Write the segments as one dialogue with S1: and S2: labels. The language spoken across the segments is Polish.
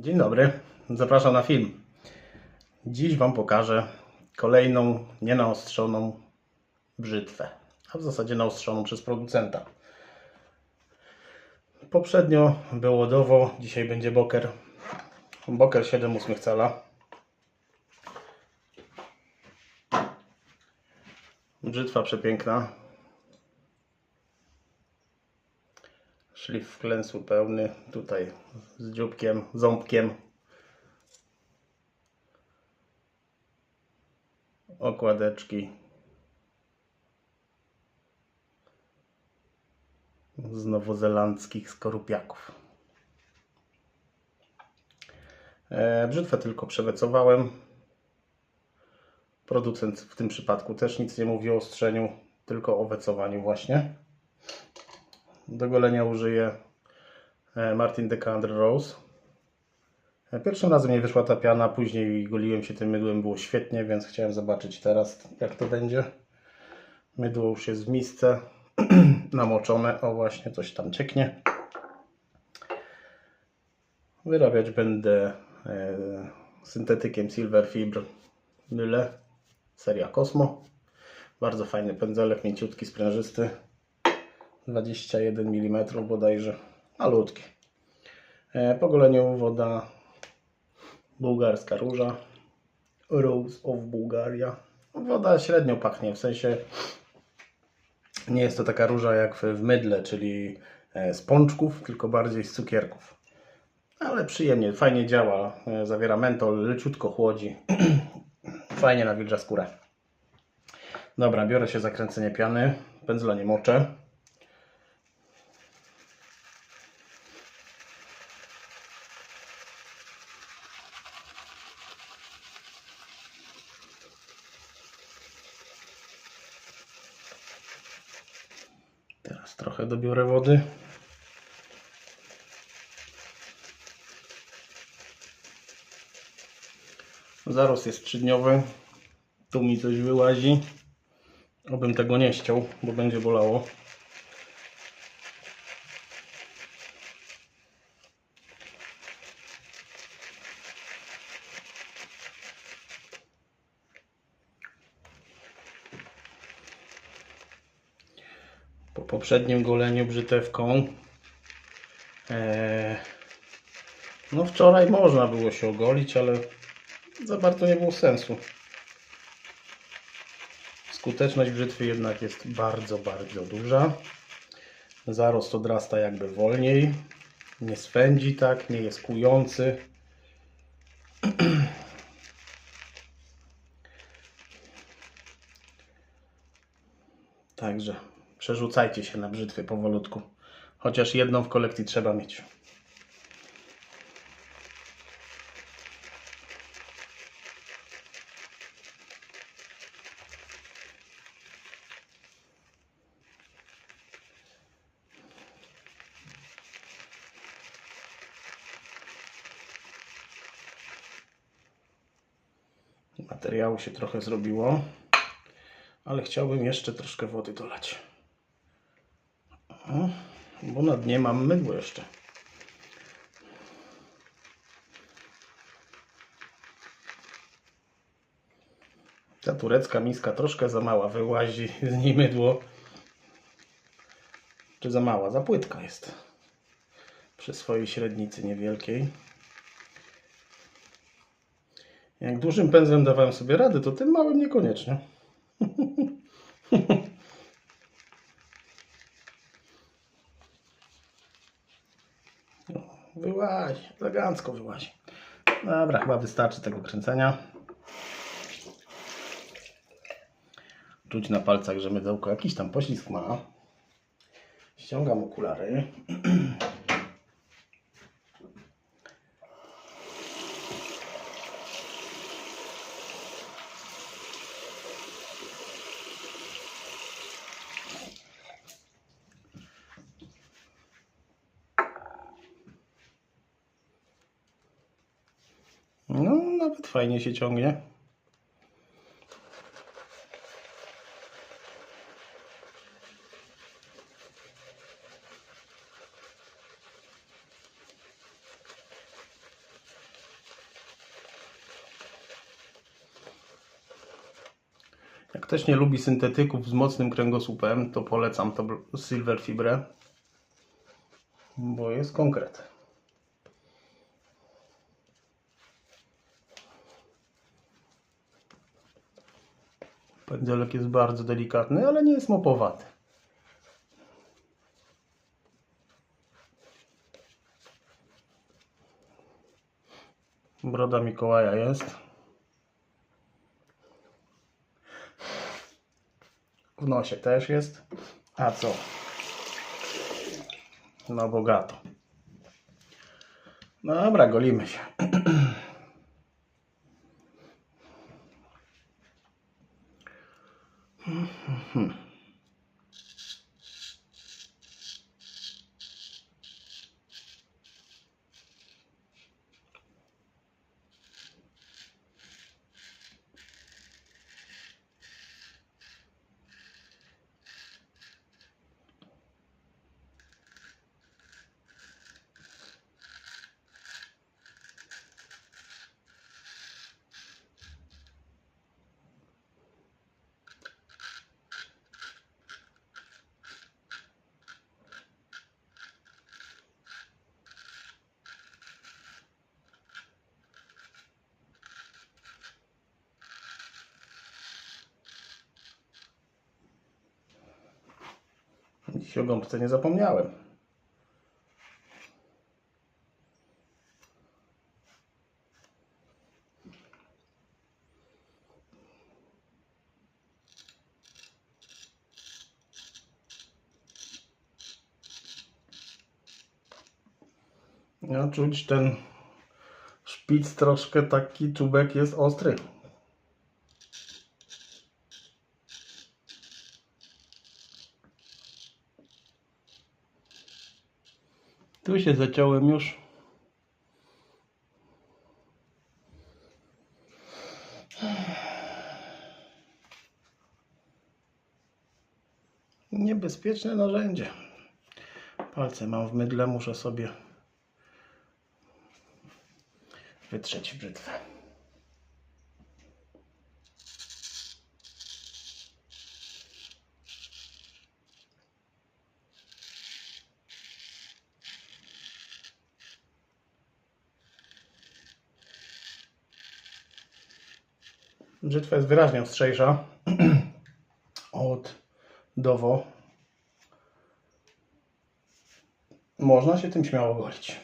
S1: Dzień dobry, zapraszam na film. Dziś Wam pokażę kolejną nienaostrzoną brzytwę, a w zasadzie naostrzoną przez producenta. Poprzednio było dowo, dzisiaj będzie boker. Boker 7,8 cala. Brzytwa przepiękna. Szlif wklęsły pełny, tutaj z dzióbkiem, ząbkiem. Okładeczki. Z nowozelandzkich skorupiaków. E, brzytwę tylko przewecowałem. Producent w tym przypadku też nic nie mówi o ostrzeniu, tylko o wecowaniu właśnie. Do golenia użyję e, Martin Decander Rose. E, Pierwszym razem nie wyszła ta piana, później goliłem się tym mydłem, było świetnie, więc chciałem zobaczyć teraz jak to będzie. Mydło już jest w misce, namoczone, o właśnie coś tam cieknie. Wyrabiać będę e, syntetykiem Silver Fibr Myle, seria Cosmo. Bardzo fajny pędzelek, mięciutki, sprężysty. 21 mm bodajże, malutkie. E, Po goleniu woda bułgarska róża, Rose of Bulgaria. Woda średnio pachnie, w sensie nie jest to taka róża jak w, mydle, czyli e, z pączków, tylko bardziej z cukierków. Ale przyjemnie, fajnie działa, e, zawiera mentol, leciutko chłodzi. fajnie nawilża skórę. Dobra, biorę się za kręcenie piany, pędzla nie moczę. Teraz trochę dobiorę wody. Zarost jest trzydniowy. Tu mi coś wyłazi. Obym tego nie ściął, bo będzie bolało. Poprzednim goleniu brzytewką. Eee, no wczoraj można było się ogolić, ale za bardzo nie było sensu. Skuteczność brzytwy jednak jest bardzo, bardzo duża. Zarost odrasta jakby wolniej. Nie swędzi tak, nie jest kujący. Także przerzucajcie się na brzytwy powolutku. Chociaż jedną w kolekcji trzeba mieć. Materiału się trochę zrobiło, ale chciałbym jeszcze troszkę wody dolać. O, bo na dnie mam mydło jeszcze. Ta turecka miska troszkę za mała, wyłazi z niej mydło. Czy za mała? Za płytka jest. Przy swojej średnicy niewielkiej. Jak dużym pędzlem dawałem sobie radę, to tym małym niekoniecznie. Wyłazi, elegancko wyłazi. Dobra, chyba wystarczy tego kręcenia. Czuć na palcach, że mydełko jakiś tam poślizg ma. Ściągam okulary. Nawet fajnie się ciągnie. Jak ktoś nie lubi syntetyków z mocnym kręgosłupem, to polecam to Silver Fibre, bo jest konkret. Pędzelek jest bardzo delikatny, ale nie jest mopowaty. Broda Mikołaja jest. W nosie też jest. A co? No bogato. Dobra, golimy się. 哼哼。Dziś o gąbce nie zapomniałem. No, czuć ten szpic troszkę taki czubek jest ostry. Tu się zaciąłem już. Niebezpieczne narzędzie. Palce mam w mydle, muszę sobie wytrzeć brzytwę. Brzytwa jest wyraźnie ostrzejsza od Dowo. Można się tym śmiało golić.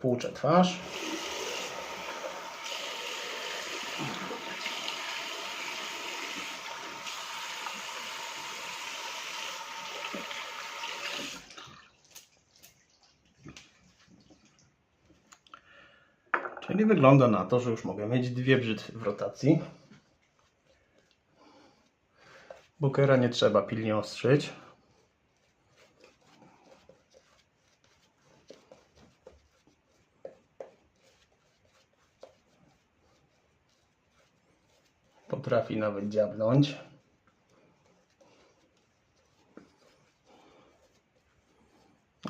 S1: Płuczę twarz. Czyli wygląda na to, że już mogę mieć dwie brzytwy w rotacji. Bookera nie trzeba pilnie ostrzyć. Potrafi nawet dziabnąć.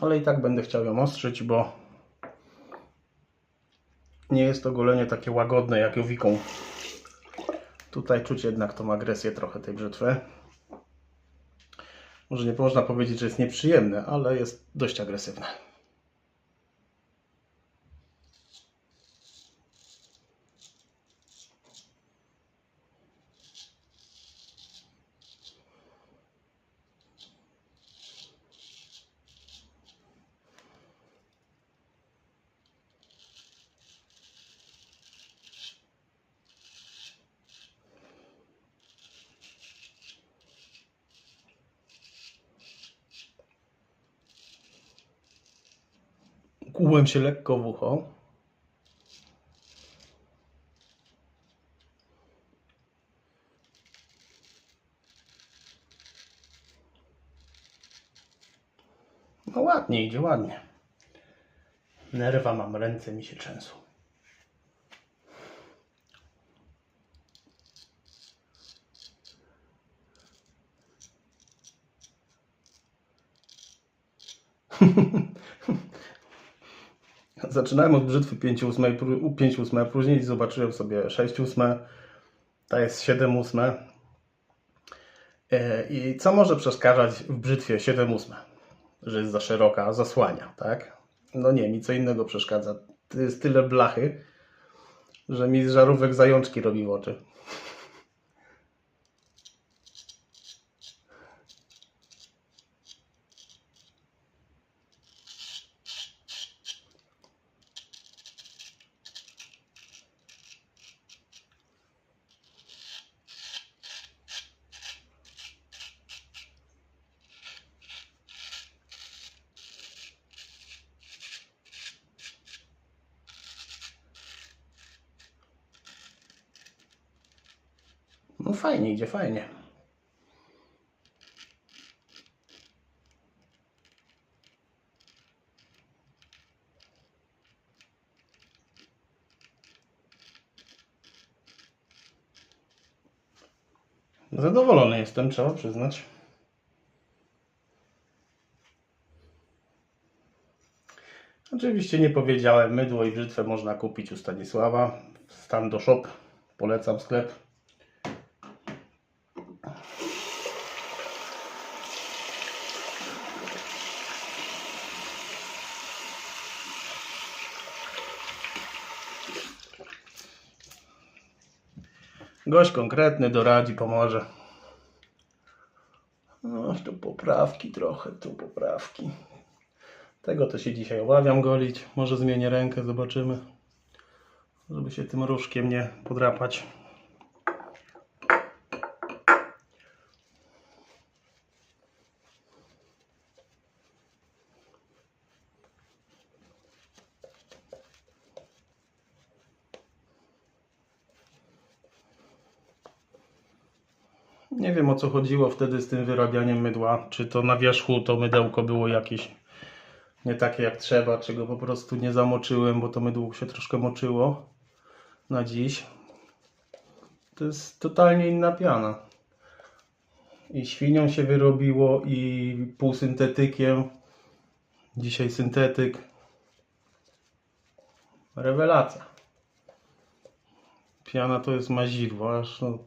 S1: Ale i tak będę chciał ją ostrzyć, bo nie jest to golenie takie łagodne jak jowiką. Tutaj czuć jednak tą agresję trochę tej brzytwy. Może nie można powiedzieć, że jest nieprzyjemne, ale jest dość agresywne. Kłułem się lekko w ucho. No ładnie idzie, ładnie. Nerwa mam, ręce mi się trzęsą. zaczynałem od brzytwy 5 ósmej, pró- 5 ósme, później zobaczyłem sobie 6 ósme, ta jest 7 ósme. E, I co może przeszkadzać w brzytwie 7 ósme? Że jest za szeroka, zasłania, tak? No nie, mi co innego przeszkadza. To jest tyle blachy, że mi z żarówek zajączki robi w oczy. No fajnie, idzie fajnie. Zadowolony jestem, trzeba przyznać. Oczywiście nie powiedziałem, mydło i brzytwę można kupić u Stanisława. Stan do shop, polecam sklep. Gość konkretny doradzi, pomoże. No, tu poprawki trochę, tu poprawki. Tego to się dzisiaj obawiam golić. Może zmienię rękę, zobaczymy. Żeby się tym różkiem nie podrapać. Nie wiem o co chodziło wtedy z tym wyrabianiem mydła. Czy to na wierzchu to mydełko było jakieś nie takie jak trzeba, czy go po prostu nie zamoczyłem, bo to mydło się troszkę moczyło na dziś. To jest totalnie inna piana. I świnią się wyrobiło, i półsyntetykiem. Dzisiaj syntetyk. Rewelacja. Piana to jest mazidło, aż no,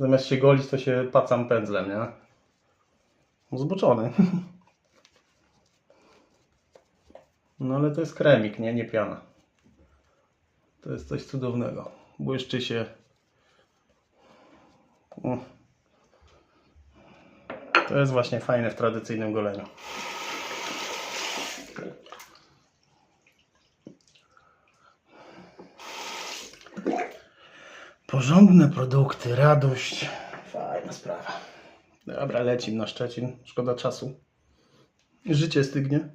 S1: zamiast się golić, to się pacam pędzlem, nie? Zboczony. No ale to jest kremik, nie? Nie piana. To jest coś cudownego. Błyszczy się. O. To jest właśnie fajne w tradycyjnym goleniu. Porządne produkty, radość. Fajna sprawa. Dobra, lecim na Szczecin. Szkoda czasu. Życie stygnie.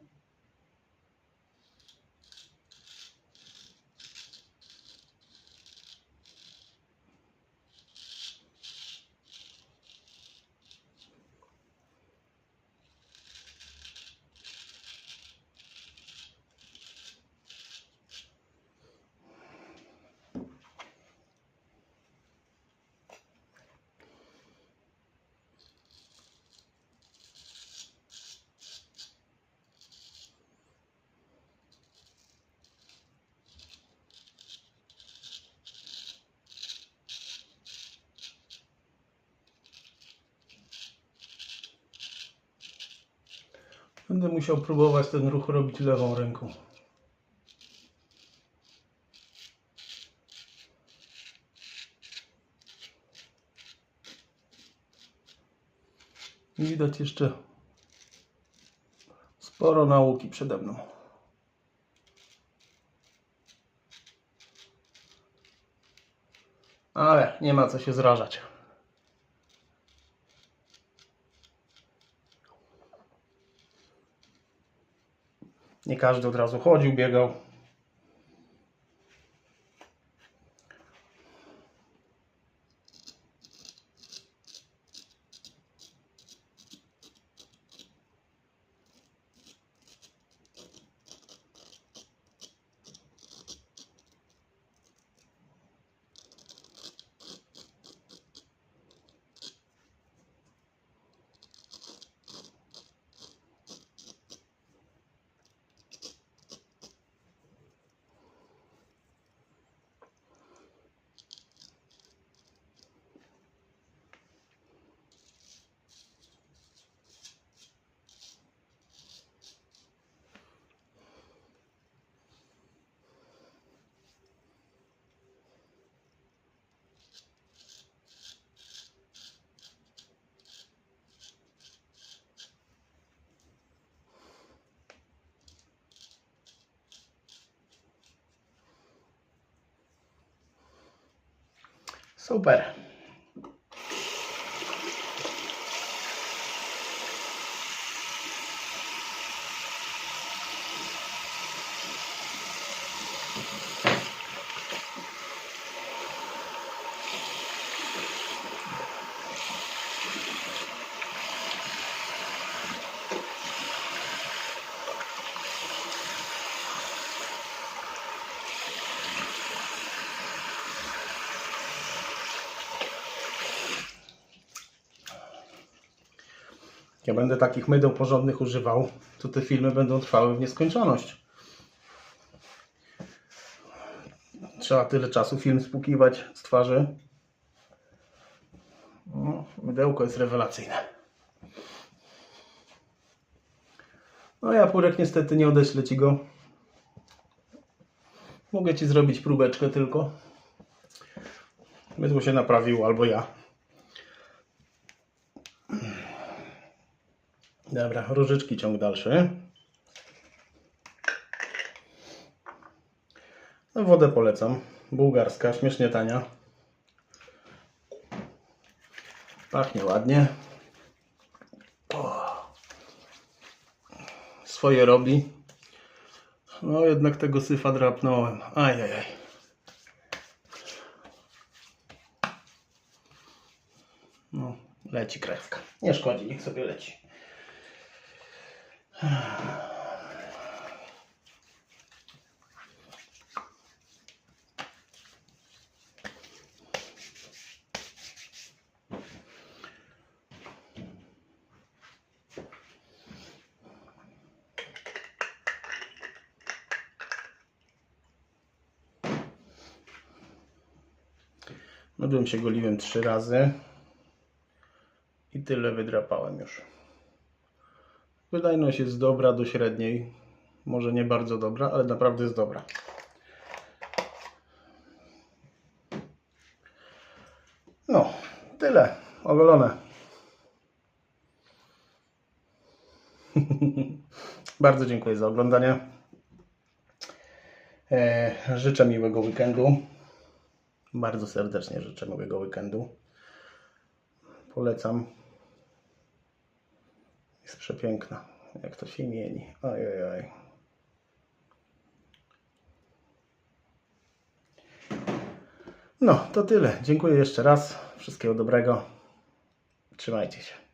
S1: Będę musiał próbować ten ruch robić lewą ręką. Widać jeszcze sporo nauki przede mną. Ale nie ma co się zrażać. Nie każdy od razu chodził, biegał. Super. Ja będę takich mydeł porządnych używał, to te filmy będą trwały w nieskończoność. Trzeba tyle czasu film spłukiwać z twarzy. No, mydełko jest rewelacyjne. No ja Purek niestety nie odeślę Ci go. Mogę Ci zrobić próbeczkę tylko. Mydło się naprawiło albo ja. Dobra, różyczki ciąg dalszy. No, wodę polecam. Bułgarska, śmiesznie tania. Pachnie ładnie. O. Swoje robi. No jednak tego syfa drapnąłem. Ajajaj. No, leci krewka. Nie szkodzi, niech sobie leci. Myłem się goliłem trzy razy i tyle wydrapałem już. Wydajność jest dobra do średniej. Może nie bardzo dobra, ale naprawdę jest dobra. No, tyle. Ogolone. bardzo dziękuję za oglądanie. E, życzę miłego weekendu. Bardzo serdecznie życzę miłego weekendu. Polecam. Jest przepiękna. Jak to się mieni. Oj, oj, oj. No, to tyle. Dziękuję jeszcze raz. Wszystkiego dobrego. Trzymajcie się.